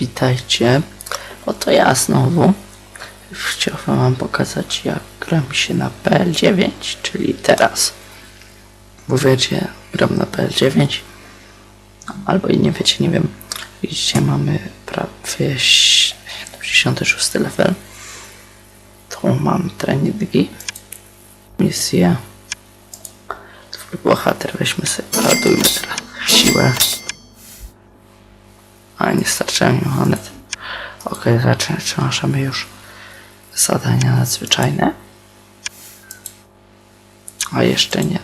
witajcie. Oto ja znowu. Chciałbym wam pokazać jak gram się na PL9, czyli teraz. Bo wiecie, gram na PL9. Albo i nie wiecie, nie wiem. Widzicie, mamy prawie 76 level. Tu mam treningi, misje. Twój bohater, weźmy sobie, ładujmy teraz. Ale nie starczyło mi monet. Okej, zaczynamy już zadania nadzwyczajne. A jeszcze nie.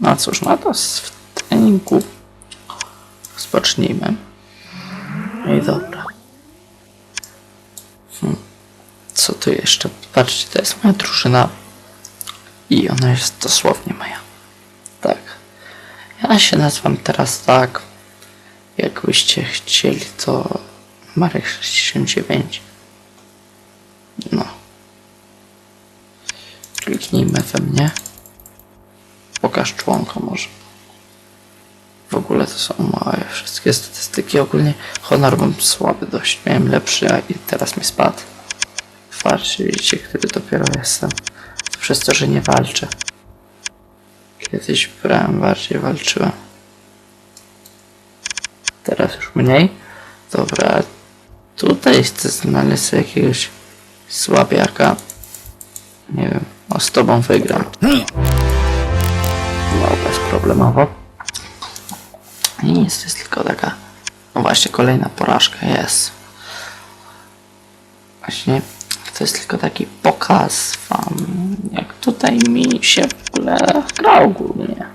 No cóż, no to w treningu rozpocznijmy. No i dobra. Hmm. Co tu jeszcze? Patrzcie, to jest moja drużyna. I ona jest dosłownie moja. Tak. Ja się nazywam teraz tak. Jakbyście chcieli, to Marek 69. No. Kliknijmy we mnie. Pokaż członka może. W ogóle to są moje wszystkie statystyki. Ogólnie honor mam słaby dość. Miałem lepszy, a i teraz mi spadł. Patrzcie, widzicie, który dopiero jestem. Przez to, że nie walczę. Kiedyś brałem bardziej, walczyłem. Teraz już mniej. Dobra, tutaj chcę znaleźć jakiegoś słabiaka. Nie wiem, o z tobą wygram. No, bezproblemowo. I nic, to jest tylko taka... No właśnie, kolejna porażka jest. Właśnie, to jest tylko taki pokaz wam, jak tutaj mi się w ogóle gra ogólnie.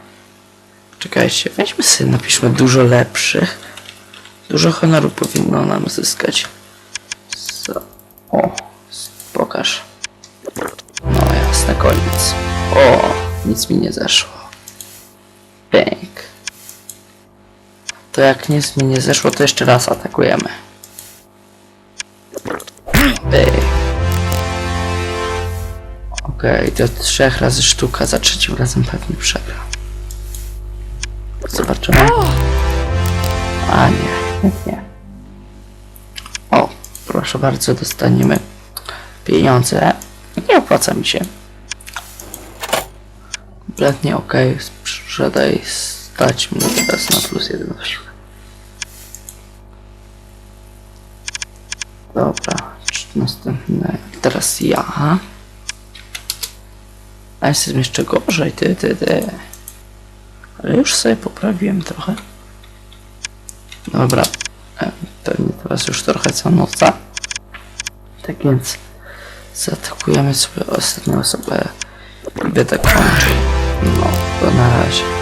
Czekajcie, weźmy sobie, napiszmy dużo lepszych. Dużo honoru powinno nam zyskać. So, o, pokaż. No jasne, koniec. O, nic mi nie zeszło. Bęk. To jak nic mi nie zeszło, to jeszcze raz atakujemy. Bęk. Okej, to trzech razy sztuka, za trzecim razem pewnie przegra. Zobaczymy. A nie, nie, nie. O, proszę bardzo, dostaniemy pieniądze. Nie opłaca mi się. Kompletnie ok, sprzedaj, stać mnie teraz na plus jeden na siłę. Dobra, czy następne. Teraz ja. A jestem jeszcze gorzej, ty, ty, ty. Ale już sobie poprawiłem trochę. Dobra, pewnie teraz już trochę co noca. Tak więc zaatakujemy sobie ostatnią osobę i będę. No, to na razie.